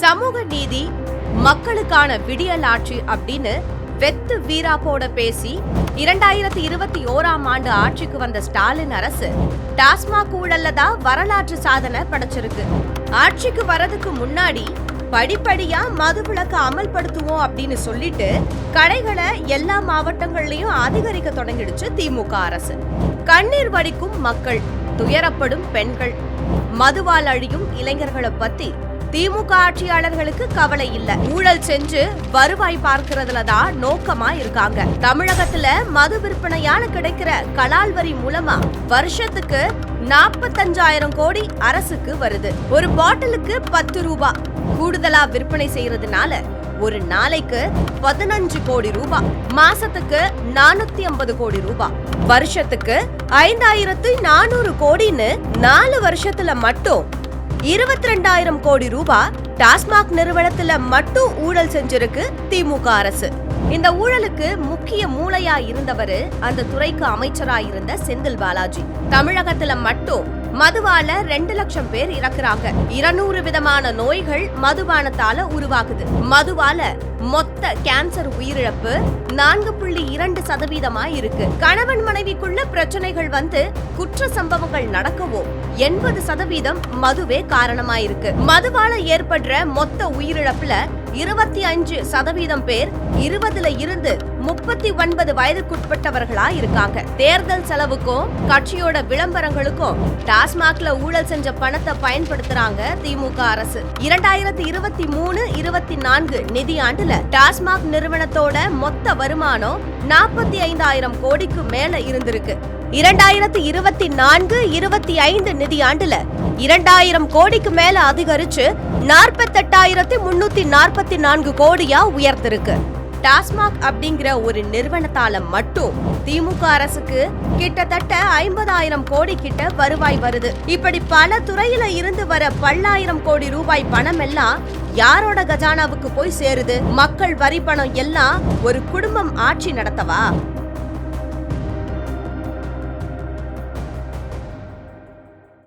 சமூக நீதி மக்களுக்கான விடியல் ஆட்சி அப்படின்னு வெத்து வீராப்போட பேசி இரண்டாயிரத்தி இருபத்தி ஓராம் ஆண்டு ஆட்சிக்கு வந்த ஸ்டாலின் அரசு டாஸ்மாக் ஊழல்ல தான் வரலாற்று சாதனை படைச்சிருக்கு. ஆட்சிக்கு வரதுக்கு முன்னாடி படிப்படியா மதுவிலக்கு அமல்படுத்துவோம் அப்படின்னு சொல்லிட்டு கடைகளை எல்லா மாவட்டங்கள்லயும் அதிகரிக்க தொடங்கிடுச்சு திமுக அரசு. கண்ணீர் வடிக்கும் மக்கள் துயரப்படும் பெண்கள் மதுவால் அழியும் இளைஞர்களை பத்தி திமுக ஆட்சியாளர்களுக்கு கவலை இல்ல. ஊழல் செஞ்சு வருவாய் பார்க்கறதுல தான் நோக்கமா இருக்காங்க. தமிழகத்துல மது விற்பனையால கிடைக்கிற கலால் வரி மூலமா வருஷத்துக்கு நாற்பத்தஞ்சாயிரம் கோடி அரசுக்கு வருது. ஒரு பாட்டிலுக்கு பத்து ரூபாய் கூடுதலா விற்பனை செய்யறதுனால ஒரு நாளைக்கு பதினஞ்சு கோடி ரூபாய் மாசத்துக்கு நானூத்தி ஐம்பது கோடி ரூபாய் வருஷத்துக்கு ஐந்தாயிரத்து நானூறு கோடின்னு நாலு வருஷத்துல மட்டும் இருபத்தி ரெண்டாயிரம் கோடி ரூபாய் டாஸ்மாக் நிறுவனத்துல மட்டும் ஊழல் செஞ்சிருக்கு திமுக அரசு. இந்த ஊழலுக்கு முக்கிய மூளையா இருந்தவர் அந்த துறைக்கு அமைச்சரா இருந்த செந்தில் பாலாஜி. தமிழகத்துல மட்டும் மதுவால ரெண்டு லட்சம் பேர் இறக்குறாங்க. இருநூறு விதமான நோய்கள் மதுபானத்தால உருவாகுது. மதுவால மொத்த கேன்சர் உயிரிழப்பு நான்கு புள்ளி இரண்டு சதவீதமா இருக்கு. கணவன் மனைவிக்குள்ள பிரச்சனைகள் வந்து குற்ற சம்பவங்கள் நடக்கவோ எண்பது சதவீதம் மதுவே காரணமா இருக்கு. மதுவால ஏற்படுற மொத்த உயிரிழப்புல இருபத்தி அஞ்சு சதவீதம் பேர் இருபதுல இருந்து முப்பத்தி ஒன்பது வயதுக்குட்பட்டவர்களா இருக்காங்க தேர்தல் செலவுக்கும் கட்சியோட விளம்பரங்களுக்கும் டாஸ்மாக்ல ஊழல் செஞ்ச பணத்தை பயன்படுத்துறாங்க திமுக அரசு. இரண்டாயிரத்தி இருபத்தி மூணு இருபத்தி நான்கு நிதியாண்டுல டாஸ்மாக் நிறுவனத்தோட மொத்த வருமானம் நாற்பத்தி ஐந்தாயிரம் கோடிக்கு மேல இருந்திருக்கு. இரண்டாயிரத்தி இருபத்தி நான்கு இருபத்தி ஐந்து நிதியாண்டுல இரண்டாயிரம் கோடிக்கு மேல அதிகரிச்சு நாற்பத்தெட்டாயிரத்தி முன்னூத்தி நாற்பத்தி நான்கு கோடியா உயர்த்திருக்கு டாஸ்மாக் அப்படிங்கிற ஒரு நிறுவனத்தால மட்டும் திமுக அரசுக்கு கிட்டத்தட்ட ஐம்பதாயிரம் கோடி கிட்ட வருவாய் வருது. இப்படி பல துறையில இருந்து வர பல்லாயிரம் கோடி ரூபாய் பணம் எல்லாம் யாரோட கஜானாவுக்கு போய் சேருது? மக்கள் வரி பணம் எல்லாம் ஒரு குடும்பம் ஆட்சி நடத்தவா?